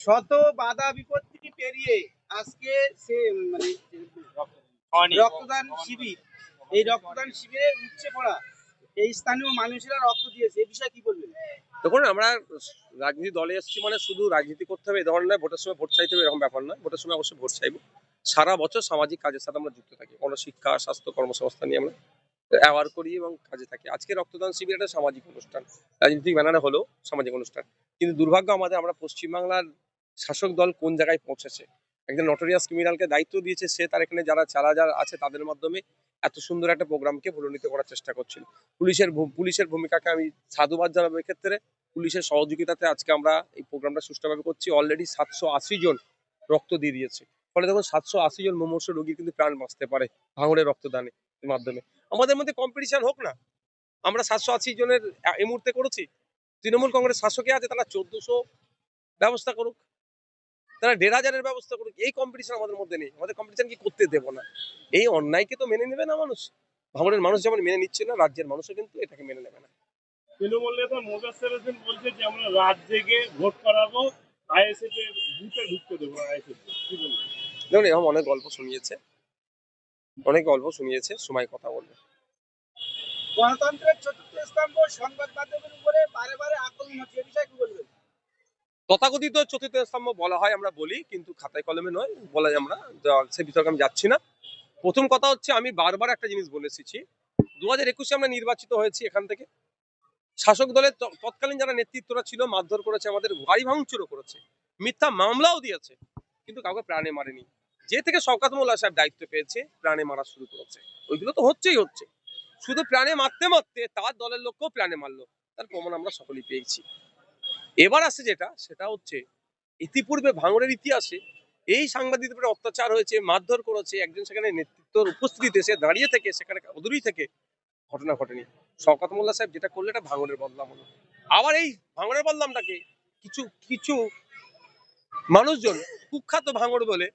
শত বাধা বিপত্তি পেরিয়ে আজকে সে মানে রক্তদান শিবির। এই রক্তদান শিবিরে উচ্ছে পড়া এই স্থানীয় মানুষেরা রক্ত দিয়েছে। এই বিষয়ে কি বলবেন? দেখুন আমরা রাজনীতি দলে এসেছি মানে শুধু রাজনীতি করতে হবে এই ধরনের ভোটের সময় ভোট চাইতে হবে এরকম ব্যাপার নয়। ভোটের সময় অবশ্যই ভোট চাইব। সারা বছর সামাজিক কাজের সাথে আমরা যুক্ত থাকি। কোনো শিক্ষা স্বাস্থ্য কর্মসংস্থান নিয়ে আমরা অ্যাওয়ার করি এবং কাজে থাকি। আজকে রক্তদান শিবির একটা সামাজিক অনুষ্ঠান। রাজনৈতিক ব্যানারে হলেও সামাজিক অনুষ্ঠান। কিন্তু দুর্ভাগ্য আমাদের আমরা পশ্চিমবাংলার শাসক দল কোন জায়গায় পৌঁছেছে? একজন নটোরিয়াস ক্রিমিনালকে দায়িত্ব দিয়েছে সে, তার এখানে যারা চালা যারা আছে, তাদের মাধ্যমে এত সুন্দর একটা প্রোগ্রামকে ভুলনিত করার চেষ্টা করছিল। পুলিশের পুলিশের ভূমিকাকে আমি সাধুবাদ জানাব এক্ষেত্রে। পুলিশের সহযোগিতাতে আজকে আমরা এই প্রোগ্রামটা সুষ্ঠুভাবে করছি। অলরেডি সাতশো আশি জন রক্ত দিয়ে দিয়েছে। ফলে দেখুন, সাতশো আশি জন মুমূর্ষ রোগী কিন্তু প্রাণ বাঁচতে পারে ভাঙড়ের রক্তদানের মাধ্যমে। আমাদের মধ্যে কম্পিটিশন হোক না, আমরা সাতশো আশি জনের এই মুহূর্তে করেছি। তৃণমূল কংগ্রেস শাসকে আছে, তারা চোদ্দশো ব্যবস্থা করুক। তারা দেড় হাজারের ব্যবস্থা করুক এই কম্পিটিশন আমাদের মধ্যে নেই। আমাদের কম্পিটিশন কি করতে দেবো না? এই অন্যায়কে তো মেনে নেবে না মানুষ। ভাঙড়ের মানুষ যেমন মেনে নিচ্ছে না রাজ্যের মানুষও কিন্তু এটাকে মেনে নেবে না। তৃণমূল নেতা মোজাস্তের হোসেন বলছে যে আমরা রাত জেগে ভোট করাবো আইএসএফ এর বুথে ঢুকতে দেবো আইএসএফ দেখুন এরকম অনেক গল্প শুনিয়েছে। অনেক গল্প শুনিয়েছে সময় কথা বলবে। গণতন্ত্রের চতুর্থ স্তম্ভ সংবাদ মাধ্যমের উপরে বারে বারে আক্রমণ হচ্ছে এই বিষয়ে কি বলবেন? তথাকথিত চতুর্থ স্তম্ভ বলা হয়, আমরা বলি, কিন্তু খাতায় কলমে নয়, বলা যায় আমরা সে বিতর্কে আমি যাচ্ছি না। প্রথম কথা হচ্ছে, আমি বারবার একটা জিনিস বলে এসেছি দু হাজার একুশে আমরা নির্বাচিত হয়েছি এখান থেকে। শাসক দলের তৎকালীন যারা নেতৃত্বরা ছিল, মারধর করেছে, আমাদের বাড়ি ভাঙচুরও করেছে, মিথ্যা মামলাও দিয়েছে, কিন্তু কাউকে প্রাণে মারেনি। যে থেকে শওকাত মোল্লা সাহেব দায়িত্ব পেয়েছে, প্রাণে মারা শুরু করেছে। ওইগুলো তো হচ্ছেই হচ্ছে। শুধু প্রাণে মারতে মারতে তার দলের লোককেও প্রাণে মারলো, তার প্রমাণ আমরা সকলেই পেয়েছি। এবার আসে যেটা, সেটা হচ্ছে ইতিপূর্বে ভাঙড়ের ইতিহাসে এই সাংবাদিকদের অত্যাচার হয়েছে, মারধর করেছে, একজন সেখানে নেতৃত্বর উপস্থিতিতে সে দাঁড়িয়ে থেকে, সেখানে অদূরই থেকে ঘটনা ঘটেনি। শওকত মোল্লা সাহেব যেটা করলে এটা ভাঙড়ের বদলাম হলো। আবার এই ভাঙড়ের বদলামটাকে কিছু কিছু মানুষজন কুখ্যাত ভাঙড় বলে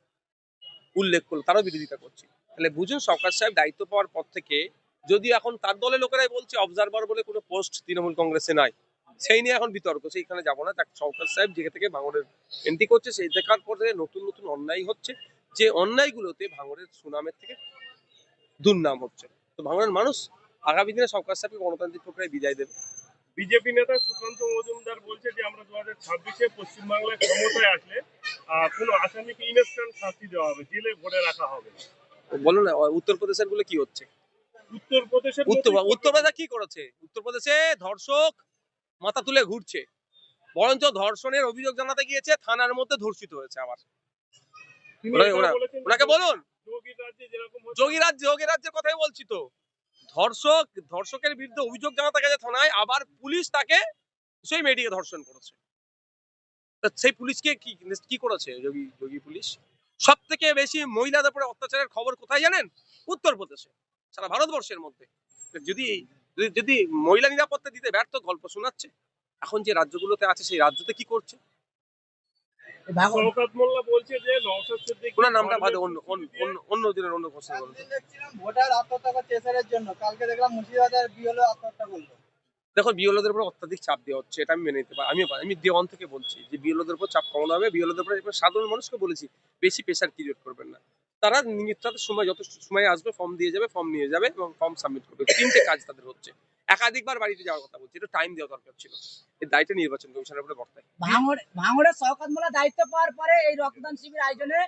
উল্লেখ করল, তারও বিরোধিতা করছে। তাহলে বুঝুন সরকার সাহেব দায়িত্ব পাওয়ার পর থেকে যদি এখন তার দলের লোকেরাই বলছে অবজারভার বলে কোনো পোস্ট তৃণমূল কংগ্রেসে নাই সেই নিয়ে এখন বিতর্ক সেইখানে যাব না। তার সরকার সাহেব যেখান থেকে ভাঙড়ের এন্ট্রি করছে সেই দেখার পর থেকে নতুন নতুন অন্যায় হচ্ছে। যে অন্যায়গুলোতে ভাঙড়ের সুনামের থেকে দুর্নাম হচ্ছে। তো ভাঙড়ের মানুষ আগামী দিনে সরকার সাহেবকে গণতান্ত্রিক প্রক্রিয়ায় বিদায় দেবে। বিজেপি নেতা সুকান্ত মজুমদার বলছে যে আমরা দু হাজার ছাব্বিশে পশ্চিমবাংলায় ক্ষমতায় আসলে কোনো আসামিকে ইনস্ট্যান্ট শাস্তি দেওয়া হবে জেলে ভরে রাখা হবে। বলো না উত্তরপ্রদেশেরগুলো কি হচ্ছে? উত্তরপ্রদেশের উত্তরপ্রদেশে কি করেছে? উত্তরপ্রদেশে ধর্ষক মাথা তুলে ঘুরছে। বরঞ্চ ধর্ষণের অভিযোগ জানাতে গিয়েছে থানার মধ্যে ধর্ষিত হয়েছে আবার। ওনাকে- বলুন। যোগীর রাজ্যে যেরকম হচ্ছে, যোগী রাজ্য যোগী রাজ্যের কথাই বলছি তো। ধর্ষক ধর্ষকের বিরুদ্ধে অভিযোগ জানাতে গেছে থানায় আবার পুলিশ তাকে সেই মেয়েটিকে ধর্ষণ করেছে। তা সেই পুলিশকে কি কি করেছে যোগী যোগী পুলিশ? সব থেকে বেশি মহিলাদের উপরে অত্যাচারের খবর কোথায় জানেন? উত্তরপ্রদেশে সারা ভারতবর্ষের মধ্যে। যদি যদি- মহিলা নিরাপত্তা দিতে ব্যর্থ গল্প শোনাচ্ছে এখন যে রাজ্যগুলোতে আছে সেই রাজ্যতে কি করছে? শওকত মোল্লা বলছে যে ওনার নামটা বাদে অন্য অন্য অন্য- অন্য দিনের অন্য কোশ্চেন বলুন একদিন দেখছিলাম ভোটার আত্মহত্যা করছে এসআরের জন্য। কালকে দেখলাম মুর্শিদাবাদের বিএলও আত্মহত্যা করল। দেখো বিএলওদের উপর অত্যাধিক চাপ দেওয়া হচ্ছে এটা আমি মেনে নিতে পারি আমি আমি দেওয়ান থেকে বলছি যে বিএলওদের উপর চাপ কমানো হবে বিএলওদের উপর সাধারণ মানুষকে বলেছি বেশি প্রেশার ক্রিয়েট করবেন না। তারা নিমিত্তাতে সময় যত সময় আসবে ফর্ম দিয়ে যাবে ফর্ম নিয়ে যাবে এবং ফর্ম সাবমিট করবে। তিনটে কাজ তাদের হচ্ছে। একাধিকবার বাড়িতে যাওয়ার কথা বলছি একটু টাইম দেওয়া দরকার ছিল। এই দায়িত্ব নির্বাচন কমিশনের উপরে বর্তায়। ভাঙড় ভাঙড়ের শওকত মোল্লা দায়িত্ব পাওয়ার পরে এই রক্তদান শিবির আয়োজনে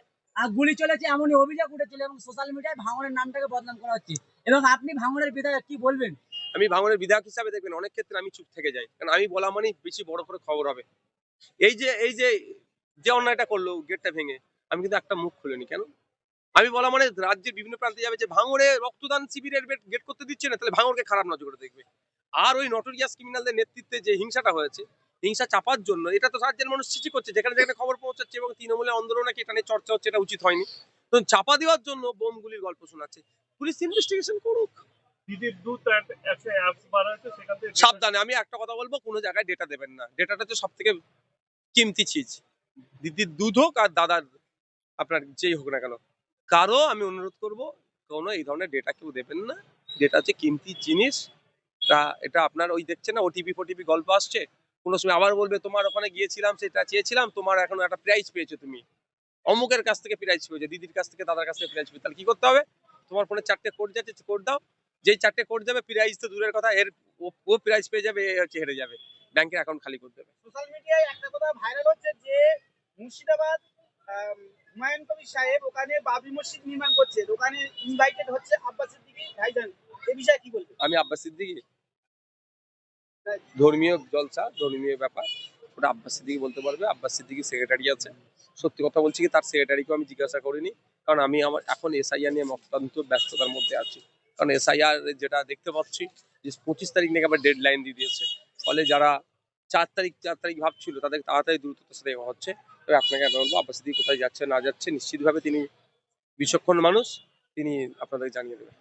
গুলি চলেছে এমনই অভিযোগ উঠেছিল এবং সোশ্যাল মিডিয়ায় ভাঙড়ের নামটাকে বদনাম করা হচ্ছে। এবং আপনি ভাঙড়ের বিধায়ক কি বলবেন? আমি ভাঙনের বিধায়ক হিসাবে দেখবেন অনেক ক্ষেত্রে আমি চুপ থেকে যাই। কারণ আমি বলা মানেই বেশি বড় করে খবর হবে। এই যে এই যে যে অন্যায়টা করল গেটটা ভেঙে আমি কিন্তু একটা মুখ খুলিনি। কেন? আমি বলা মানে রাজ্যের বিভিন্ন প্রান্তে যাবে যে ভাঙড়ে রক্তদান শিবিরের গেট করতে দিচ্ছে না তাহলে ভাঙড়কে খারাপ নজর করে দেখবে। আর ওই নটোরিয়াস ক্রিমিনালদের নেতৃত্বে যে হিংসাটা হয়েছে হিংসা চাপার জন্য এটা তো রাজ্যের মানুষ সৃষ্টি করছে যেখানে যেখানে খবর পৌঁছাচ্ছে এবং তৃণমূলের অন্দরও নাকি এটা নিয়ে চর্চা হচ্ছে এটা উচিত হয়নি। তো চাপা দেওয়ার জন্য বোমগুলির গল্প শোনাচ্ছে। পুলিশ ইনভেস্টিগেশন করুক। সাবধানে আমি একটা কথা বলব কোনো জায়গায় ডেটা দেবেন না। ডেটাটা হচ্ছে সব থেকে কিমতি চিজ দিদির দুধ হোক আর দাদার আপনার যেই হোক না কেন। কারও আমি অনুরোধ করব, কোনো এই ধরনের ডেটা কেউ দেবেন না। ডেটা হচ্ছে কিমতি জিনিস, তা এটা আপনার ওই দেখছে না ওটিপি ফোটিপি গল্প আসছে? কোনো সময় আবার বলবে, তোমার ওখানে গিয়েছিলাম, সেটা চেয়েছিলাম, তোমার এখন একটা প্রাইজ পেয়েছ তুমি। অমুকের কাছ থেকে প্রাইজ পেয়েছ, দিদির কাছ থেকে দাদার কাছ থেকে প্রাইজ পেয়েছ। তাহলে কী করতে হবে? তোমার ফোনে চারটে কোড যাচ্ছে কোড দাও। যেই চারটে কোড যাবে প্রাইজ তো দূরের কথা, এর ও- প্রাইজ পেয়ে যাবে, এ হচ্ছে হেরে যাবে। ব্যাংকের অ্যাকাউন্ট খালি করে দেবে। সোশ্যাল মিডিয়ায় একটা কথা ভাইরাল হচ্ছে যে, মুর্শিদাবাদ হুমায়ুন কবির সাহেব ওখানে বাবরি মসজিদ নির্মাণ করছে ওখানে ইনভাইটেড হচ্ছে আব্বাস সিদ্দিকী ভাইজান। এই বিষয়ে কি বলবেন? আমি আব্বাস সিদ্দিকি। ধর্মীয় জলসা ধর্মীয় ব্যাপার। ওটা আব্বাস সিদ্দিকি বলতে পারবে। আব্বাস সিদ্দিকি সেক্রেটারি আছে। সত্যি কথা বলছি কি তার সেক্রেটারিকেও আমি জিজ্ঞাসা করিনি। কারণ আমি আমার এখন এসআইআর নিয়ে অত্যন্ত ব্যস্ততার মধ্যে আছি। কারণ এসআইআর যেটা দেখতে পাচ্ছি যে পঁচিশ তারিখ নাকি আবার ডেড লাইন দিয়ে দিয়েছে। ফলে যারা চার তারিখ চার তারিখ ভাবছিল তাদের তাড়াতাড়ি দ্রুততার সাথে হচ্ছে। তবে আপনাকে আমি বলব আব্বাস সিদ্দিক কোথায় যাচ্ছে, না যাচ্ছে, নিশ্চিতভাবে তিনি বিচক্ষণ মানুষ, তিনি আপনাদের জানিয়ে দেবেন।